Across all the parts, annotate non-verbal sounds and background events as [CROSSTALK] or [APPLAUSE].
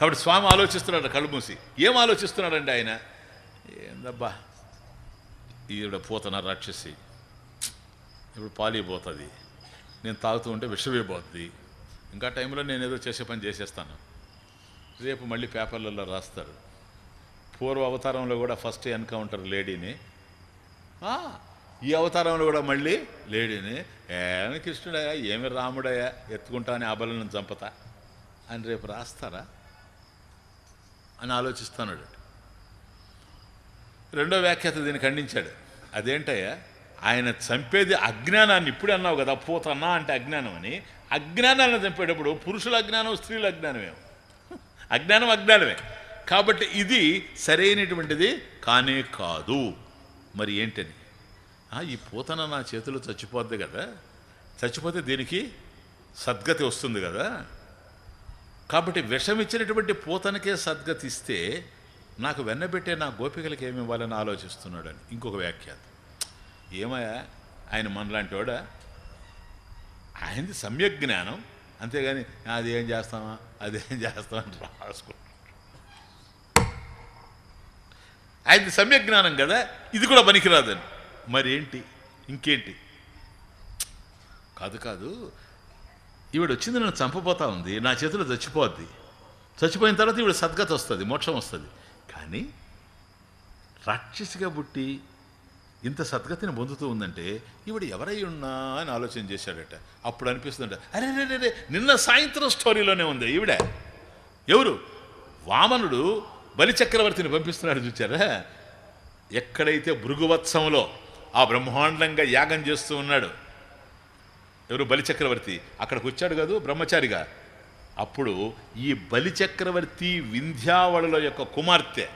కాబట్టి స్వామి ఆలోచిస్తున్నాడు కళ్ళు మూసి. ఏం ఆలోచిస్తున్నాడండి ఆయన? ఏందబ్బా? ఈవిడ పోతున్న రాక్షసి. ఇప్పుడు పాలిపోతుంది నేను తాగుతూ ఉంటే విషమైపోతుంది ఇంకా టైంలో నేను ఏదో చేసే పని చేసేస్తాను. రేపు మళ్ళీ పేపర్లలో రాస్తారు. పూర్వ అవతారంలో కూడా ఫస్ట్ ఎన్కౌంటర్ లేడీని. ఈ అవతారంలో కూడా మళ్ళీ లేడీని. ఏమి కృష్ణుడయ్యా ఏమి రాముడయ్యా ఎత్తుకుంటా అని అబలను చంపతా అని రేపు రాస్తారా? అని ఆలోచిస్తున్నాడు. రెండో వ్యాఖ్యాత దీన్ని ఖండించాడు. అదేంటయ్యా? ఆయన చంపేది అజ్ఞానాన్ని. ఇప్పుడే అన్నావు కదా పోతన్నా అంటే అజ్ఞానం అని. అజ్ఞానాన్ని చంపేటప్పుడు పురుషుల అజ్ఞానం స్త్రీల అజ్ఞానమే అజ్ఞానం అజ్ఞానమే. కాబట్టి ఇది సరైనటువంటిది కానే కాదు. మరి ఏంటని? ఈ పూతన నా చేతిలో చచ్చిపోద్ది కదా. చచ్చిపోతే దీనికి సద్గతి వస్తుంది కదా. కాబట్టి విషం ఇచ్చినటువంటి పూతనకే సద్గతి ఇస్తే నాకు వెన్నబెట్టే నా గోపికలకి ఏమి ఇవ్వాలని ఆలోచిస్తున్నాడు అని ఇంకొక వ్యాఖ్యాత. ఏమయ్యా? ఆయన మనలాంటి వాడా? ఆయనది సమ్యక్ జ్ఞానం. అంతేగాని అది ఏం చేస్తామా? అదేం చేస్తామని రాసుకో ఆయనది సమ్యక్ జ్ఞానం కదా? ఇది కూడా పనికిరాదని. మరి ఏంటి ఇంకేంటి? కాదు కాదు ఈవిడ వచ్చింది నన్ను చంపబోతా ఉంది. నా చేతిలో చచ్చిపోద్ది. చచ్చిపోయిన తర్వాత ఈవిడ సద్గతి వస్తుంది మోక్షం వస్తుంది. కానీ రాక్షసిగా పుట్టి ఇంత సద్గతిని పొందుతూ ఉందంటే ఈవిడ ఎవరై ఉన్నా అని ఆలోచన చేశాడట. అప్పుడు అనిపిస్తుందట అరే రే రే, రే నిన్న సాయంత్రం స్టోరీలోనే ఉంది ఈవిడ. ఎవరు? వామనుడు బలిచక్రవర్తిని పంపిస్తున్నాడు చూచారా? ఎక్కడైతే భృగువత్సంలో ఆ బ్రహ్మాండంగా యాగం చేస్తూ ఉన్నాడు ఎవరు బలిచక్రవర్తి అక్కడికి వచ్చాడు కాదు బ్రహ్మచారిగా. అప్పుడు ఈ బలిచక్రవర్తి వింధ్యావళుల యొక్క కుమార్తె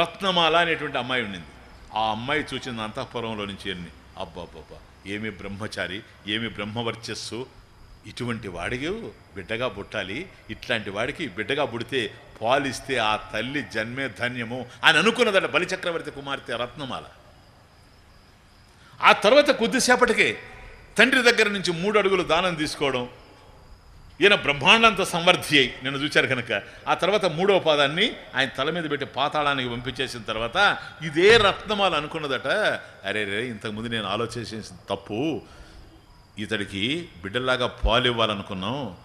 రత్నమాల అనేటువంటి అమ్మాయి ఉండింది. ఆ అమ్మాయి చూసిన అంతఃపురంలో నుంచి ఎన్ని. అబ్బాబ్బాబ్బా ఏమి బ్రహ్మచారి ఏమి బ్రహ్మవర్చస్సు? ఇటువంటి వాడికి బిడ్డగా పుట్టాలి. ఇట్లాంటి వాడికి బిడ్డగా పుడితే పాలిస్తే ఆ తల్లి జన్మే ధన్యము అని అనుకున్నదట బలిచక్రవర్తి కుమార్తె రత్నమాల. ఆ తర్వాత కొద్దిసేపటికే తండ్రి దగ్గర నుంచి మూడు అడుగులు దానం తీసుకోవడం ఈయన బ్రహ్మాండంతో సంవర్ధి అయి నిన్ను చూచారు కనుక. ఆ తర్వాత మూడవ పాదాన్ని ఆయన తల మీద పెట్టి పాతాళానికి పంపించేసిన తర్వాత ఇదే రత్నమాలు అనుకున్నదట అరే రే ఇంతకుముందు నేను ఆలోచించేసిన తప్పు ఇతడికి బిడ్డలాగా పాలు ఇవ్వాలనుకున్నాం.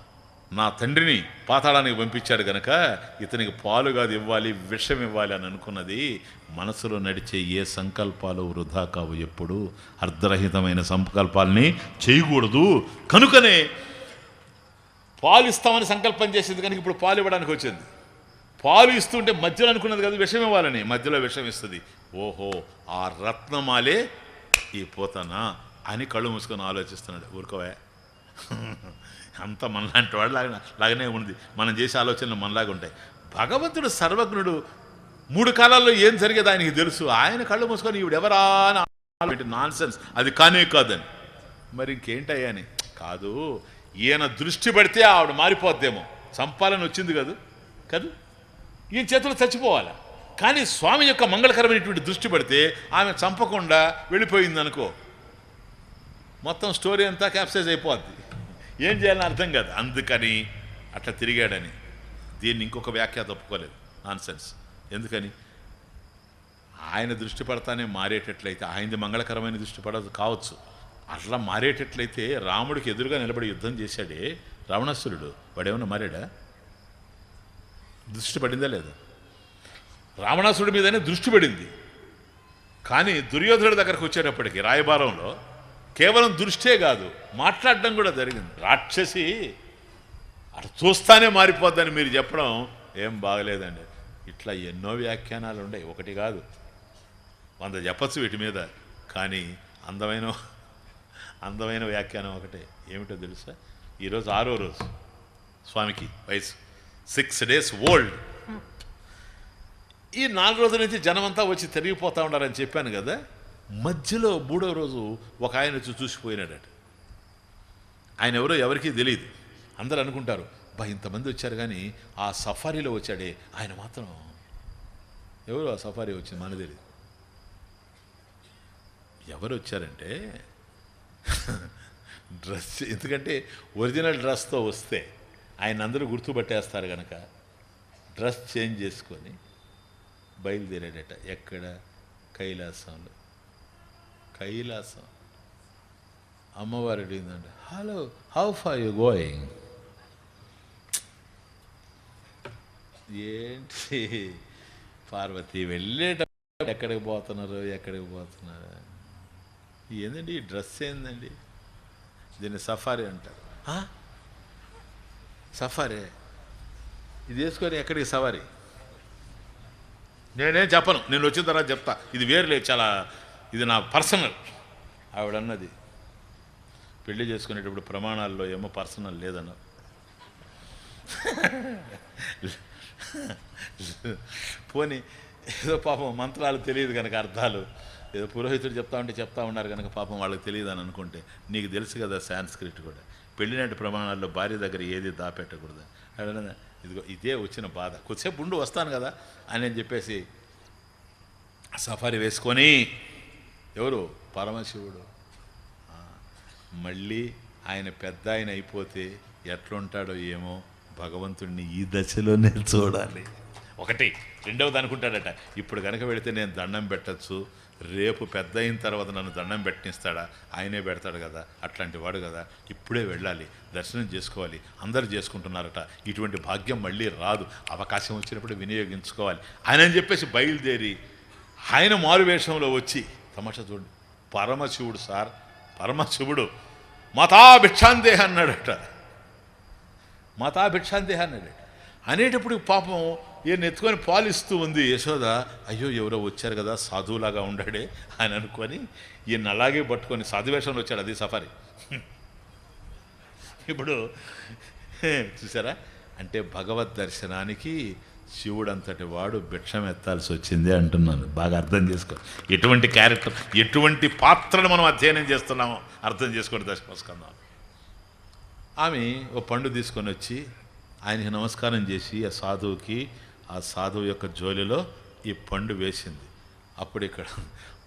నా తండ్రిని పాతాళానికి పంపించాడు గనక ఇతనికి పాలు కాదు ఇవ్వాలి విషం ఇవ్వాలి అని అనుకున్నది మనసులో నడిచే ఏ సంకల్పాలు వృధా కావు ఎప్పుడు? అర్ధరహితమైన సంకల్పాలని చేయకూడదు. కనుకనే పాలు ఇస్తామని సంకల్పం చేసింది కనుక ఇప్పుడు పాలు ఇవ్వడానికి వచ్చింది. పాలు ఇస్తుంటే మధ్యలో అనుకున్నది కదా విషం ఇవ్వాలని. మధ్యలో విషం ఇస్తుంది. ఓహో ఆ రత్నమాలే ఈ పోతనా అని కళ్ళు మూసుకొని ఆలోచిస్తున్నాడు ఊరుకోవే. [LAUGHS] అంత మనలాంటి వాడు లాగా లాగానే ఉంది మనం చేసే ఆలోచనలు మనలాగా ఉంటాయి. భగవంతుడు సర్వజ్ఞుడు మూడు కాలాల్లో ఏం జరిగేది ఆయనకి తెలుసు. ఆయన కళ్ళు మూసుకొని ఈవిడెవరా అని నాన్ సెన్స్ అది కానే కాదని. మరి ఇంకేంటయ్యా అని. కాదు ఈయన దృష్టి పడితే ఆవిడ మారిపోద్దేమో. చంపాలని వచ్చింది కాదు. కాదు. ఈయన చేతులు చచ్చిపోవాలి? కానీ స్వామి యొక్క మంగళకరమైనటువంటి దృష్టి పడితే ఆమె చంపకుండా వెళ్ళిపోయింది అనుకో మొత్తం స్టోరీ అంతా క్యాప్సైజ్ అయిపోద్ది. ఏం చేయాలని అర్థం కాదు. అందుకని అట్లా తిరిగాడని. దీన్ని ఇంకొక వ్యాఖ్య తప్పుకోలేదు. నాన్సెన్స్ ఎందుకని? ఆయన దృష్టి పడతానే మారేటట్లయితే ఆయనది మంగళకరమైన దృష్టి పడదు కావచ్చు. అట్లా మారేటట్లయితే రాముడికి ఎదురుగా నిలబడి యుద్ధం చేశాడే రావణాసురుడు వాడేమన్నా మారాడా? దృష్టి పడిందా లేదా? రావణాసురుడి మీదనే దృష్టి పడింది. కానీ దుర్యోధనుడి దగ్గరకు వచ్చేటప్పటికి రాయబారంలో కేవలం దృష్టే కాదు మాట్లాడడం కూడా జరిగింది. రాక్షసి అటు చూస్తానే మారిపోద్దని మీరు చెప్పడం ఏం బాగలేదండి. ఇట్లా ఎన్నో వ్యాఖ్యానాలు ఉన్నాయి. ఒకటి కాదు వంద చెప్పచ్చు వీటి మీద కానీ అందమైన అందమైన వ్యాఖ్యానం ఒకటే. ఏమిటో తెలుసా? ఈరోజు ఆరో రోజు స్వామికి వయసు. సిక్స్ డేస్ ఓల్డ్ ఈ నాలుగు రోజుల నుంచి జనమంతా వచ్చి తిరిగిపోతూ ఉండారని చెప్పాను కదా. మధ్యలో మూడో రోజు ఒక ఆయన వచ్చి చూసిపోయినాడట. ఆయన ఎవరో ఎవరికీ తెలియదు అందరూ అనుకుంటారు బా ఇంతమంది వచ్చారు కానీ ఆ సఫారీలో వచ్చాడే. ఆయన మాత్రం ఎవరు ఆ సఫారీ వచ్చింది? మన తెలియదు ఎవరు వచ్చారంటే [LAUGHS] డ్రెస్ ఎందుకంటే ఒరిజినల్ డ్రెస్తో వస్తే ఆయన అందరూ గుర్తుపట్టేస్తారు కనుక డ్రెస్ చేంజ్ చేసుకొని బయలుదేరాడట ఎక్కడ? కైలాసంలో. కైలాసం. అమ్మవారు అడిగిందండి hello how far you going ఏంటి? పార్వతి వెళ్ళేటప్పుడు ఎక్కడికి పోతున్నారు? ఎక్కడికి పోతున్నారు? ఏందండి ఈ డ్రెస్ ఏందండి? దీన్ని సఫారీ అంటారు. సఫారీ? ఇది వేసుకొని ఎక్కడికి సవారీ? నేనేం చెప్పను. నేను వచ్చిన తర్వాత చెప్తా. ఇది వేరులే చాలా ఇది నా పర్సనల్. ఆవిడన్నది. పెళ్ళి చేసుకునేటప్పుడు ప్రమాణాల్లో ఏమో పర్సనల్ లేదన్నారు. పోనీ ఏదో పాపం మంత్రాలు తెలియదు కనుక అర్థాలు. ఏదో పురోహితుడు చెప్తా ఉంటే చెప్తా ఉన్నారు కనుక పాపం వాళ్ళకి తెలియదు అని అనుకుంటే నీకు తెలుసు కదా సాంస్క్రిట్ కూడా. పెళ్ళినట్టు ప్రమాణాల్లో భార్య దగ్గర ఏది దాపెట్టకూడదు. అడగదా ఇదిగో ఇదే వచ్చిన బాధ. కొద్దిసేపు ఉండు వస్తాను కదా అని అని చెప్పేసి సఫారీ వేసుకొని ఎవరు? పరమశివుడు. మళ్ళీ ఆయన పెద్ద ఆయన అయిపోతే ఎట్లుంటాడో ఏమో భగవంతుడిని ఈ దశలోనే చూడాలి. ఒకటి. రెండవది అనుకుంటాడట ఇప్పుడు కనుక వెళితే నేను దండం పెట్టచ్చు. రేపు పెద్ద అయిన తర్వాత నన్ను దండం పెట్టిస్తాడా? ఆయనే పెడతాడు కదా అట్లాంటి వాడు కదా. ఇప్పుడే వెళ్ళాలి దర్శనం చేసుకోవాలి అందరు చేసుకుంటున్నారట. ఇటువంటి భాగ్యం మళ్ళీ రాదు. అవకాశం వచ్చినప్పుడు వినియోగించుకోవాలి. ఆయన అని చెప్పేసి బయలుదేరి ఆయన మారు వేషంలో వచ్చి తమాషా చూడండి పరమశివుడు సార్ పరమశివుడు. మతా భిక్షాందేహ అన్నాడట. మతా భిక్షాందేహ అన్నాడు అనేటప్పుడు పాపం ఈయన ఎత్తుకొని పాలిస్తూ ఉంది యశోద. అయ్యో ఎవరో వచ్చారు కదా సాధువులాగా ఉండాడే అని అనుకొని ఈయన అలాగే పట్టుకొని సాధువేషంలో వచ్చాడు అది సఫారీ. ఇప్పుడు చూసారా? అంటే భగవద్ దర్శనానికి శివుడంతటి వాడు భిక్షం ఎత్తాల్సి వచ్చింది అంటున్నాను. బాగా అర్థం చేసుకో. ఎటువంటి క్యారెక్టర్ ఎటువంటి పాత్రను మనం అధ్యయనం చేస్తున్నామో అర్థం చేసుకోండి దర్శనస్కందాం ఆమె ఓ పండు తీసుకొని వచ్చి ఆయనకి నమస్కారం చేసి ఆ సాధువుకి ఆ సాధువు యొక్క జోలిలో ఈ పండు వేసింది. అప్పుడు ఇక్కడ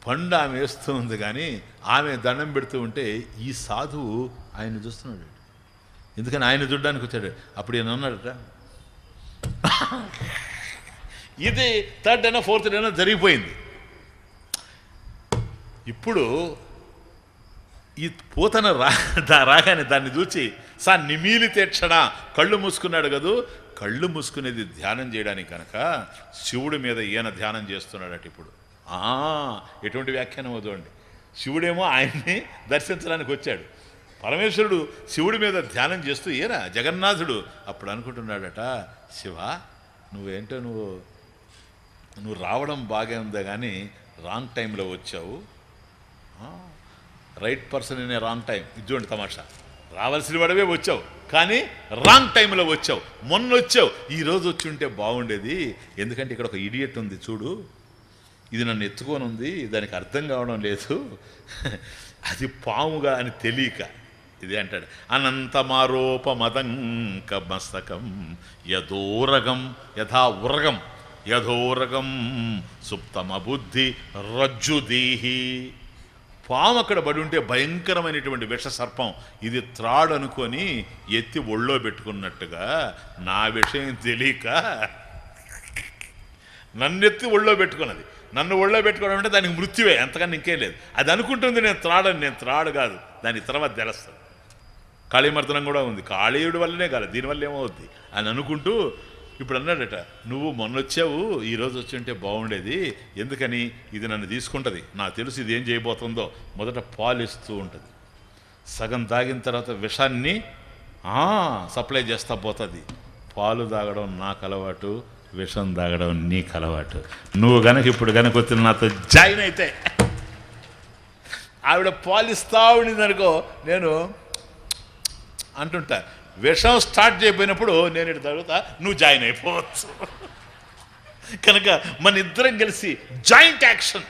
పండు ఆమె వేస్తూ ఉంది కానీ ఆమె దండం పెడుతూ ఉంటే ఈ సాధువు ఆయన చూస్తున్నాడు. ఎందుకని ఆయన చూడడానికి వచ్చాడు? అప్పుడు ఈయన ఉన్నాడట ఇది థర్డ్ అయినా ఫోర్త్ అయినా జరిగిపోయింది. ఇప్పుడు ఈ పూతన రా దా- రాగానే దాన్ని చూచి సా నిమీలితే క్షణ కళ్ళు మూసుకున్నాడు కదూ? కళ్ళు మూసుకునేది ధ్యానం చేయడానికి కనుక శివుడి మీద ఈయన ధ్యానం చేస్తున్నాడట ఇప్పుడు. ఆ, ఎటువంటి వ్యాఖ్యానం వదండి శివుడేమో ఆయన్ని దర్శించడానికి వచ్చాడు. పరమేశ్వరుడు శివుడి మీద ధ్యానం చేస్తూ ఈయన జగన్నాథుడు? అప్పుడు అనుకుంటున్నాడట శివ నువ్వేంటో నువ్వు నువ్వు రావడం బాగా ఉందా కానీ రాంగ్ టైంలో వచ్చావు. రైట్ పర్సన్ అనే రాంగ్ టైం. ఇది చూడండి తమాషా. రావాల్సిన వాడవే వచ్చావు కానీ రాంగ్ టైంలో వచ్చావు మొన్న వచ్చావు ఈరోజు వచ్చి ఉంటే బాగుండేది. ఎందుకంటే ఇక్కడ ఒక ఇడియట్ ఉంది చూడు. ఇది నన్ను ఎత్తుకొని ఉంది దానికి అర్థం కావడం లేదు. అది పాముగా అని తెలియక. ఇది అంటాడు. అనంతమారోపమదంక మస్తకం యథోరగం యథా ఉరగం. యథోరగం సుప్తమ బుద్ధి రజ్జుదీహి. పాము అక్కడ పడి ఉంటే భయంకరమైనటువంటి విష సర్పం. ఇది త్రాడనుకొని ఎత్తి ఒళ్ళో పెట్టుకున్నట్టుగా నా విషయం తెలియక నన్ను ఎత్తి ఒళ్ళో పెట్టుకున్నది. నన్ను ఒళ్ళో పెట్టుకోవడం అంటే దానికి మృత్యువే అంతకన్నా ఇంకేం లేదు. అది అనుకుంటుంది నేను త్రాడని నేను త్రాడు కాదు. దాని తర్వాత తెలుస్తుంది. కాళీమర్దనం కూడా ఉంది. కాళీయుడి వల్లనే కాదు దీనివల్ల ఏమవుద్ది? అని అనుకుంటూ ఇప్పుడు అన్నాడట నువ్వు మొన్న వచ్చావు ఈరోజు వచ్చి ఉంటే బాగుండేది. ఎందుకని? ఇది నన్ను తీసుకుంటుంది. నాకు తెలుసు ఇది ఏం చేయబోతుందో. మొదట పాలిస్తూ ఉంటుంది. సగం తాగిన తర్వాత విషాన్ని సప్లై చేస్తా పోతుంది. పాలు తాగడం నాకు అలవాటు విషం తాగడం నీకు అలవాటు. నువ్వు గనక ఇప్పుడు గనక వచ్చి నాతో జాయిన్ అయితే. ఆవిడ పాలిస్తా ఉండింది అనుకో నేను అంటుంటా విషం స్టార్ట్ చేయబోయినప్పుడు నేను ఇటు తగ్గుతా నువ్వు జాయిన్ అయిపోవచ్చు. కనుక మన ఇద్దరం కలిసి joint action.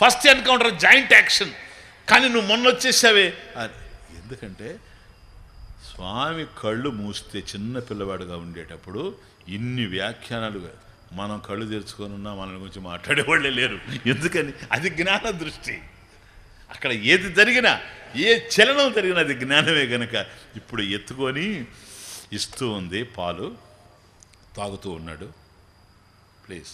First encounter joint action. కానీ నువ్వు మొన్న వచ్చేసావే. అని. ఎందుకంటే స్వామి కళ్ళు మూస్తే చిన్న పిల్లవాడుగా ఉండేటప్పుడు ఇన్ని వ్యాఖ్యానాలుగా మనం కళ్ళు తెరుచుకొని ఉన్నా మనల్ని గురించి మాట్లాడేవాళ్ళే లేరు. ఎందుకని? అది జ్ఞాన దృష్టి. అక్కడ ఏది జరిగినా ఏ చలనం జరిగినా అది జ్ఞానమే గనక. ఇప్పుడు ఎత్తుకొని ఇస్తూ ఉంది పాలు తాగుతూ ఉన్నాడు. ప్లీజ్.